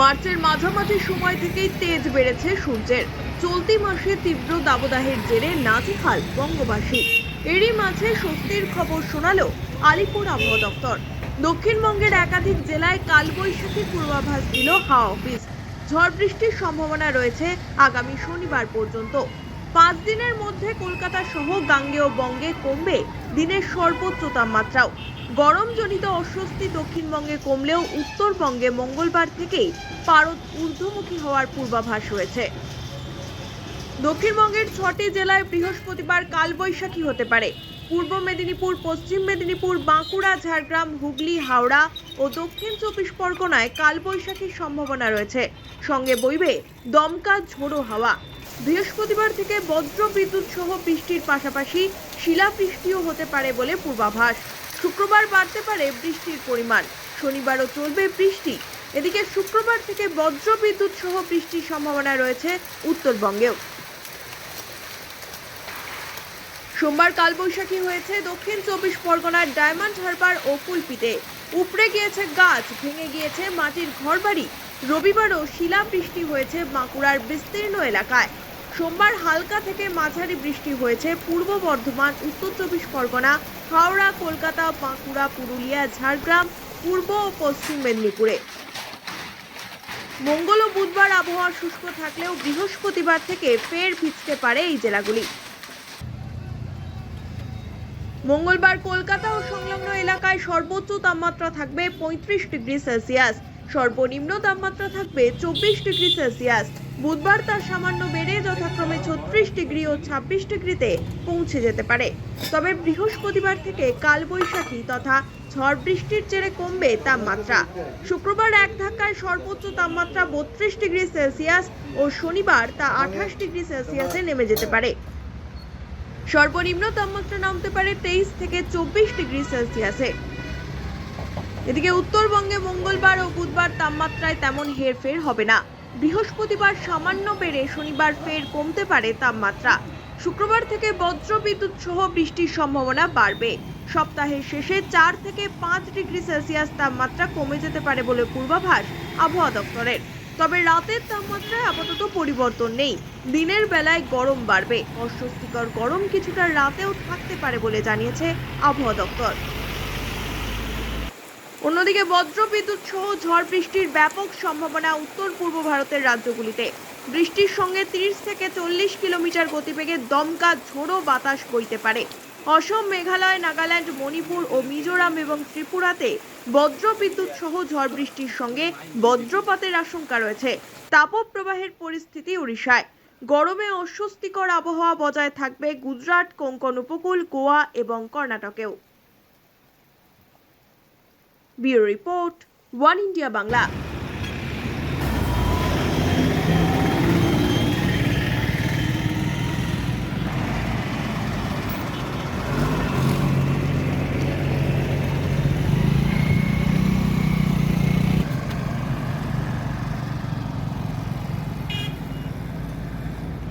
মার্চের মাঝামাঝি সময় থেকেই তেজ বেড়েছে সূর্যের। চলতি মাসে তীব্র দাবদাহের জেরে নাজেহাল বঙ্গবাসী। এরই মাঝে স্বস্তির খবর শোনালো আলিপুর আবহাওয়া দপ্তর। দক্ষিণবঙ্গের একাধিক জেলায় কালবৈশাখী পূর্বাভাস দিল হাওয়া অফিস। ঝড় বৃষ্টির সম্ভাবনা রয়েছে আগামী শনিবার পর্যন্ত। পাঁচ দিনের মধ্যে কলকাতা সহ গাঙ্গেয় বঙ্গে কমবে দিনের সর্বোচ্চ তাপমাত্রাও গরমজনিত অস্বস্তি দক্ষিণবঙ্গে কমলেও উত্তরবঙ্গে মঙ্গলবার থেকেই পারদ ঊর্ধ্বমুখী হওয়ার পূর্বাভাস রয়েছে। দক্ষিণবঙ্গের ছটি জেলায় বৃহস্পতিবার কালবৈশাখী হতে পারে। পূর্ব মেদিনীপুর, পশ্চিম মেদিনীপুর, বাঁকুড়া, ঝাড়গ্রাম, হুগলি, হাওড়া ও দক্ষিণ চব্বিশ পরগনায় কালবৈশাখীর সম্ভাবনা রয়েছে। সঙ্গে বইবে দমকা ঝোড়ো হাওয়া। বৃহস্পতিবার থেকে বজ্র বিদ্যুৎ সহ বৃষ্টির পাশাপাশি শিলাবৃষ্টিও হতে পারে বলে পূর্বাভাস। শুক্রবার বাড়তে পারে বৃষ্টির পরিমাণ। শনিবারও চলবে বৃষ্টি। এদিকে শুক্রবার থেকে বজ্র বিদ্যুৎ সহ বৃষ্টির সম্ভাবনা রয়েছে উত্তরবঙ্গেও। সোমবার কালবৈশাখী হয়েছে। দক্ষিণ চব্বিশ পরগনার ডায়মন্ড হারবার ও কুলপিতে। উপড়ে গিয়েছে গাছ, ভেঙে গিয়েছে মাটির ঘরবাড়ি। রবিবারও শিলাবৃষ্টি হয়েছে বাঁকুড়ার বিস্তীর্ণ এলাকায়। সোমবার হালকা থেকে মাঝারি বৃষ্টি হয়েছে পূর্ব বর্ধমান, উত্তর চব্বিশ পরগনা, হাওড়া, কলকাতা, বাঁকুড়া, পুরুলিয়া, ঝাড়গ্রাম, পূর্ব ও পশ্চিম মেদিনীপুরে। মঙ্গল ও বুধবার আবহাওয়া শুষ্ক থাকলেও বৃহস্পতিবার থেকে ফের ভিজতে পারে এই জেলাগুলি। মঙ্গলবার কলকাতা ও সংলগ্ন এলাকায় সর্বোচ্চ তাপমাত্রা থাকবে পঁয়ত্রিশ ডিগ্রি সেলসিয়াস। সর্বনিম্ন তাপমাত্রা থাকবে চব্বিশ ডিগ্রি সেলসিয়াস। বুধবার তার সামান্য বেড়ে যথাক্রমে ছত্রিশ ডিগ্রি ও ছাব্বিশ ডিগ্রিতে পৌঁছে যেতে পারে। তবে বৃহস্পতিবার থেকে কালবৈশাখী তথা ঝড় বৃষ্টির জেরে কমবে তাপমাত্রা। শুক্রবার এক ধাক্কায় সর্বোচ্চ তাপমাত্রা বত্রিশ ডিগ্রি সেলসিয়াস ও শনিবার তা আঠাশ ডিগ্রি সেলসিয়াসে নেমে যেতে পারে। সর্বনিম্ন তাপমাত্রা নামতে পারে তেইশ থেকে চব্বিশ ডিগ্রি সেলসিয়াসে। এদিকে উত্তরবঙ্গে মঙ্গলবার ও বুধবার তাপমাত্রায় তেমন হেরফের হবে না। বৃহস্পতিবার সামান্য বেড়ে শনিবার ফের কমতে পারে তাপমাত্রা। শুক্রবার থেকে বজ্রবিদ্যুৎ সহ বৃষ্টির সম্ভাবনা বাড়বে। সপ্তাহের শেষে চার থেকে পাঁচ ডিগ্রি সেলসিয়াস তাপমাত্রা কমে যেতে পারে বলে পূর্বাভাস আবহাওয়া দপ্তরের। তবে রাতের তাপমাত্রায় আপাতত পরিবর্তন নেই। দিনের বেলায় গরম বাড়বে। অস্বস্তিকর গরম কিছুটা রাতেও থাকতে পারে বলে জানিয়েছে আবহাওয়া দপ্তর। অন্যদিকে বজ্রবিদ্যুৎ সহ ঝড় বৃষ্টির ব্যাপক সম্ভাবনা উত্তর পূর্ব ভারতের রাজ্যগুলিতে। বৃষ্টির সঙ্গে তিরিশ থেকে চল্লিশ কিলোমিটার গতিবেগে দমকা ঝোড়ো বাতাস বইতে পারে। অসম, মেঘালয়, নাগাল্যান্ড, মণিপুর ও মিজোরাম এবং ত্রিপুরাতে বজ্রবিদ্যুৎ সহ ঝড় বৃষ্টির সঙ্গে বজ্রপাতের আশঙ্কা রয়েছে। তাপপ্রবাহের পরিস্থিতি উড়িষ্যায়। গরমে অস্বস্তিকর আবহাওয়া বজায় থাকবে গুজরাট, কোঙ্কন উপকূল, গোয়া এবং কর্ণাটকেও। Bureau report, one India Bangla.